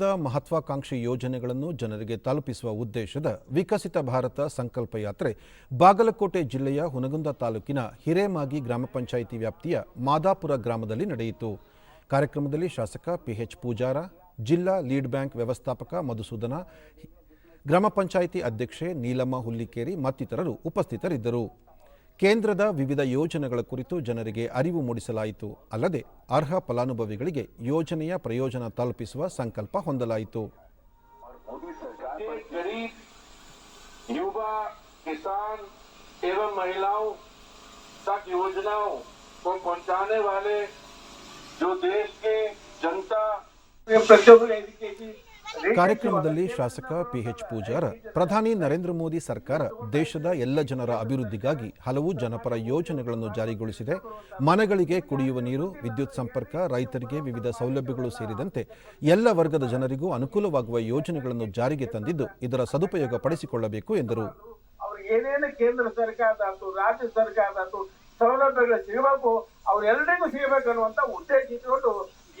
ಮಹತ್ವಾಕಾಂಕ್ಷಿ ಯೋಜನೆಗಳನ್ನು ಜನರಿಗೆ ತಲುಪಿಸುವ ಉದ್ದೇಶದ ವಿಕಸಿತ ಭಾರತ ಸಂಕಲ್ಪ ಯಾತ್ರೆ ಬಾಗಲಕೋಟೆ ಜಿಲ್ಲೆಯ ಹುನಗುಂದ ತಾಲೂಕಿನ ಹಿರೇಮಾಗಿ ಗ್ರಾಮ ಪಂಚಾಯಿತಿ ವ್ಯಾಪ್ತಿಯ ಮಾದಾಪುರ ಗ್ರಾಮದಲ್ಲಿ ನಡೆಯಿತು. ಕಾರ್ಯಕ್ರಮದಲ್ಲಿ ಶಾಸಕ ಪಿಎಚ್ ಪೂಜಾರ, ಜಿಲ್ಲಾ ಲೀಡ್ ಬ್ಯಾಂಕ್ ವ್ಯವಸ್ಥಾಪಕ ಮಧುಸೂದನ, ಗ್ರಾಮ ಪಂಚಾಯಿತಿ ಅಧ್ಯಕ್ಷೆ ನೀಲಮ್ಮ ಹುಲ್ಲಿಕೇರಿ ಮತ್ತಿತರರು ಉಪಸ್ಥಿತರಿದ್ದರು. ಕೇಂದ್ರದ ವಿವಿಧ ಯೋಜನೆಗಳ ಕುರಿತು ಜನರಿಗೆ ಅರಿವು ಮೂಡಿಸಲಾಯಿತು ಅಲ್ಲದೆ ಅರ್ಹ ಫಲಾನುಭವಿಗಳಿಗೆ ಯೋಜನೆಯ ಪ್ರಯೋಜನ ತಲುಪಿಸುವ ಸಂಕಲ್ಪ ಹೊಂದಲಾಯಿತು कि गरीब युवा किसान एवं महिलाओं तक योजनाओं को पहुंचाने वाले जो देश के जनता ಕಾರ್ಯಕ್ರಮದಲ್ಲಿ ಶಾಸಕ ಪಿಎಚ್ ಪೂಜಾರ, ಪ್ರಧಾನಿ ನರೇಂದ್ರ ಮೋದಿ ಸರ್ಕಾರ ದೇಶದ ಎಲ್ಲ ಜನರ ಅಭಿವೃದ್ಧಿಗಾಗಿ ಹಲವು ಜನಪರ ಯೋಜನೆಗಳನ್ನು ಜಾರಿಗೊಳಿಸಿದೆ. ಮನೆಗಳಿಗೆ ಕುಡಿಯುವ ನೀರು, ವಿದ್ಯುತ್ ಸಂಪರ್ಕ, ರೈತರಿಗೆ ವಿವಿಧ ಸೌಲಭ್ಯಗಳು ಸೇರಿದಂತೆ ಎಲ್ಲ ವರ್ಗದ ಜನರಿಗೂ ಅನುಕೂಲವಾಗುವ ಯೋಜನೆಗಳನ್ನು ಜಾರಿಗೆ ತಂದಿದ್ದು ಇದರ ಸದುಪಯೋಗ ಪಡಿಸಿಕೊಳ್ಳಬೇಕು ಎಂದರು. ಕೇಂದ್ರ ರಾಜ್ಯ ಸೌಲಭ್ಯಗಳು ಸಿಗಬೇಕು ಅವ್ರೆಲ್ಲರಿಗೂ ಸಿಗಬೇಕು ಅನ್ನುವಂತ ಉದ್ದೇಶ ಇಟ್ಕೊಂಡು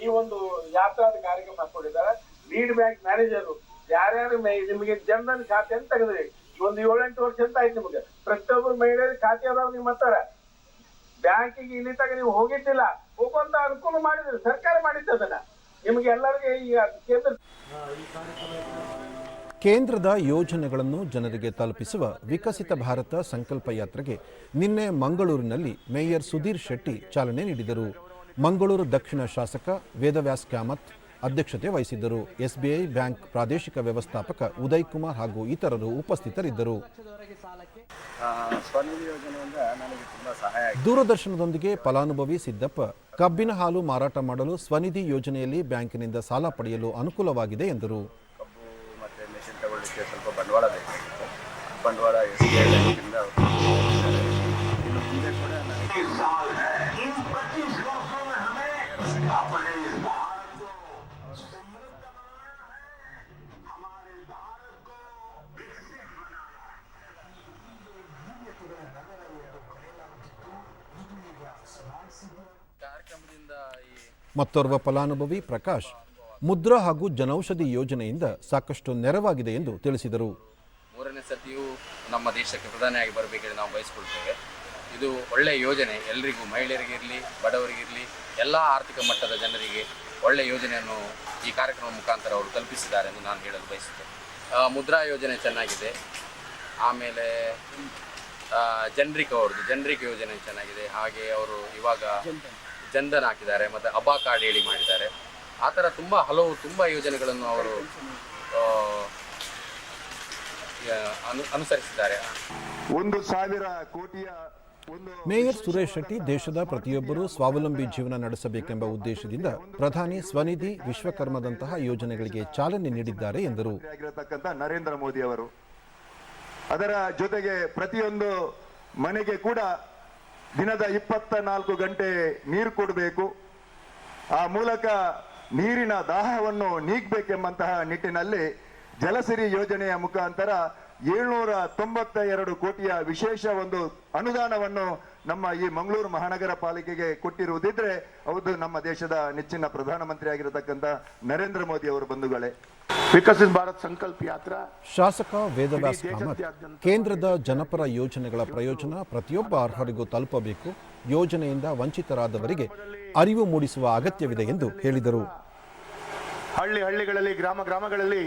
ಈ ಒಂದು ಯಾತ್ರಾದ ಕಾರ್ಯಕ್ರಮ ಹಾಕೊಂಡಿದ್ದಾರೆ ಲೀಡ್ ಬ್ಯಾಂಕ್ ಮ್ಯಾನೇಜರ್ ಯಾರ್ಯಾರು ನಿಮಗೆ ಜನಧನ್ ಖಾತೆ ಅಂತ ತೆಗೆದ್ರಿ. ಒಂದು ಏಳೆಂಟು ವರ್ಷ ಅಂತ ಆಯ್ತು ನಿಮಗೆ. ಪ್ರತಿಯೊಬ್ಬರು ಮಹಿಳೆಯರಿಗೆ ಖಾತೆ ಅದಾವ ನಿಮ್ಮ ಹತ್ತಾರ. ಬ್ಯಾಂಕಿಗೆ ಇಲ್ಲಿ ತಗ ನೀವು ಹೋಗಿದ್ದಿಲ್ಲ. ಹೋಗುವಂತ ಅನುಕೂಲ ಮಾಡಿದ್ರಿ, ಸರ್ಕಾರ ಮಾಡಿತ್ತು ಅದನ್ನ. ನಿಮ್ಗೆ ಎಲ್ಲರಿಗೆ ಈಗ ಕೇಂದ್ರ ಕೇಂದ್ರದ ಯೋಜನೆಗಳನ್ನು ಜನರಿಗೆ ತಲುಪಿಸುವ ವಿಕಸಿತ ಭಾರತ ಸಂಕಲ್ಪ ಯಾತ್ರೆಗೆ ನಿನ್ನೆ ಮಂಗಳೂರಿನಲ್ಲಿ ಮೇಯರ್ ಸುಧೀರ್ ಶೆಟ್ಟಿ ಚಾಲನೆ ನೀಡಿದರು. ಮಂಗಳೂರು ದಕ್ಷಿಣ ಶಾಸಕ ವೇದವ್ಯಾಸ್ ಕಾಮತ್ ಅಧ್ಯಕ್ಷತೆ ವಹಿಸಿದ್ದರು. ಎಸ್ಬಿಐ ಬ್ಯಾಂಕ್ ಪ್ರಾದೇಶಿಕ ವ್ಯವಸ್ಥಾಪಕ ಉದಯ್ ಕುಮಾರ್ ಹಾಗೂ ಇತರರು ಉಪಸ್ಥಿತರಿದ್ದರು. ದೂರದರ್ಶನದೊಂದಿಗೆ ಫಲಾನುಭವಿ ಸಿದ್ದಪ್ಪ ಕಬ್ಬಿನ ಹಾಲು ಮಾರಾಟ ಮಾಡಲು ಸ್ವನಿಧಿ ಯೋಜನೆಯಲ್ಲಿ ಬ್ಯಾಂಕಿನಿಂದ ಸಾಲ ಪಡೆಯಲು ಅನುಕೂಲವಾಗಿದೆ ಎಂದರು. ಬಂಡವಾಳ ಮತ್ತೋರ್ವ ಫಲಾನುಭವಿ ಪ್ರಕಾಶ್, ಮುದ್ರಾ ಹಾಗೂ ಜನೌಷಧಿ ಯೋಜನೆಯಿಂದ ಸಾಕಷ್ಟು ನೆರವಾಗಿದೆ ಎಂದು ತಿಳಿಸಿದರು. ಮೂರನೇ ಸತಿಯೂ ನಮ್ಮ ದೇಶಕ್ಕೆ ಪ್ರಧಾನಿಯಾಗಿ ಬರಬೇಕೆಂದು ನಾವು ಬಯಸಿಕೊಳ್ತೇವೆ. ಇದು ಒಳ್ಳೆಯ ಯೋಜನೆ ಎಲ್ಲರಿಗೂ ಮಹಿಳೆಯರಿಗಿರಲಿ ಬಡವರಿಗಿರಲಿ ಎಲ್ಲ ಆರ್ಥಿಕ ಮಟ್ಟದ ಜನರಿಗೆ ಒಳ್ಳೆಯ ಯೋಜನೆಯನ್ನು ಈ ಕಾರ್ಯಕ್ರಮ ಮುಖಾಂತರ ಅವರು ತಲುಪಿಸಿದ್ದಾರೆ ಎಂದು ನಾನು ಹೇಳಲು ಬಯಸುತ್ತೇನೆ. ಮುದ್ರಾ ಯೋಜನೆ ಚೆನ್ನಾಗಿದೆ. ಆಮೇಲೆ ಜನರಿಕ್ ಅವ್ರದ್ದು. ಜನರಿಕ್ ಯೋಜನೆ ಚೆನ್ನಾಗಿದೆ. ಹಾಗೆ ಅವರು ಇವಾಗ ಜನ್ಧನ್ ಹಾಕಿದ್ದಾರೆ ಮತ್ತೆ ಅಬಾ ಕಾರ್ಡ್ ಹೇಳಿ ಮಾಡಿದ್ದಾರೆ. ಆ ಥರ ತುಂಬ ಹಲವು ತುಂಬ ಯೋಜನೆಗಳನ್ನು ಅವರು ಆ, ಅನು ಅನುಸರಿಸಿದ್ದಾರೆ. ಒಂದು ಸಾವಿರ ಕೋಟಿಯ ಒಂದು ಮೇಯರ್ ಸುರೇಶ್ ಶೆಟ್ಟಿ ದೇಶದ ಪ್ರತಿಯೊಬ್ಬರೂ ಸ್ವಾವಲಂಬಿ ಜೀವನ ನಡೆಸಬೇಕೆಂಬ ಉದ್ದೇಶದಿಂದ ಪ್ರಧಾನಿ ಸ್ವನಿಧಿ ವಿಶ್ವಕರ್ಮದಂತಹ ಯೋಜನೆಗಳಿಗೆ ಚಾಲನೆ ನೀಡಿದ್ದಾರೆ ಎಂದರು. ನರೇಂದ್ರ ಮೋದಿ ಅವರು. ಅದರ ಜೊತೆಗೆ ಪ್ರತಿಯೊಂದು ಮನೆಗೆ ಕೂಡ ದಿನದ ಇಪ್ಪತ್ತ ನಾಲ್ಕು ಗಂಟೆ ನೀರು ಕೊಡಬೇಕು. ಆ ಮೂಲಕ ನೀರಿನ ದಾಹವನ್ನು ನೀಗಬೇಕೆಂಬಂತಹ ನಿಟ್ಟಿನಲ್ಲಿ ಜಲಸಿರಿ ಯೋಜನೆಯ ಮುಖಾಂತರ ಏಳ್ನೂರ ತೊಂಬತ್ತ ಎರಡು ಕೋಟಿಯ ವಿಶೇಷ ಒಂದು ಅನುದಾನವನ್ನು ನಮ್ಮ ಈ ಮಂಗಳೂರು ಮಹಾನಗರ ಪಾಲಿಕೆಗೆ ಕೊಟ್ಟಿರುವುದಿದ್ರೆ ಹೌದು ನಮ್ಮ ದೇಶದ ನೆಚ್ಚಿನ ಪ್ರಧಾನಮಂತ್ರಿ ಆಗಿರತಕ್ಕಂಥ ನರೇಂದ್ರ ಮೋದಿ ಅವರ ಬಂಧುಗಳೇ. ವಿಕಸಿತ ಭಾರತ್ ಸಂಕಲ್ಪ ಯಾತ್ರಾ ಶಾಸಕ ವೇದವ್ಯಾಸ್ ಕೇಂದ್ರದ ಜನಪರ ಯೋಜನೆಗಳ ಪ್ರಯೋಜನ ಪ್ರತಿಯೊಬ್ಬ ಅರ್ಹರಿಗೂ ತಲುಪಬೇಕು. ಯೋಜನೆಯಿಂದ ವಂಚಿತರಾದವರಿಗೆ ಅರಿವು ಮೂಡಿಸುವ ಅಗತ್ಯವಿದೆ ಎಂದು ಹೇಳಿದರು. ಹಳ್ಳಿ ಹಳ್ಳಿಗಳಲ್ಲಿ ಗ್ರಾಮ ಗ್ರಾಮಗಳಲ್ಲಿ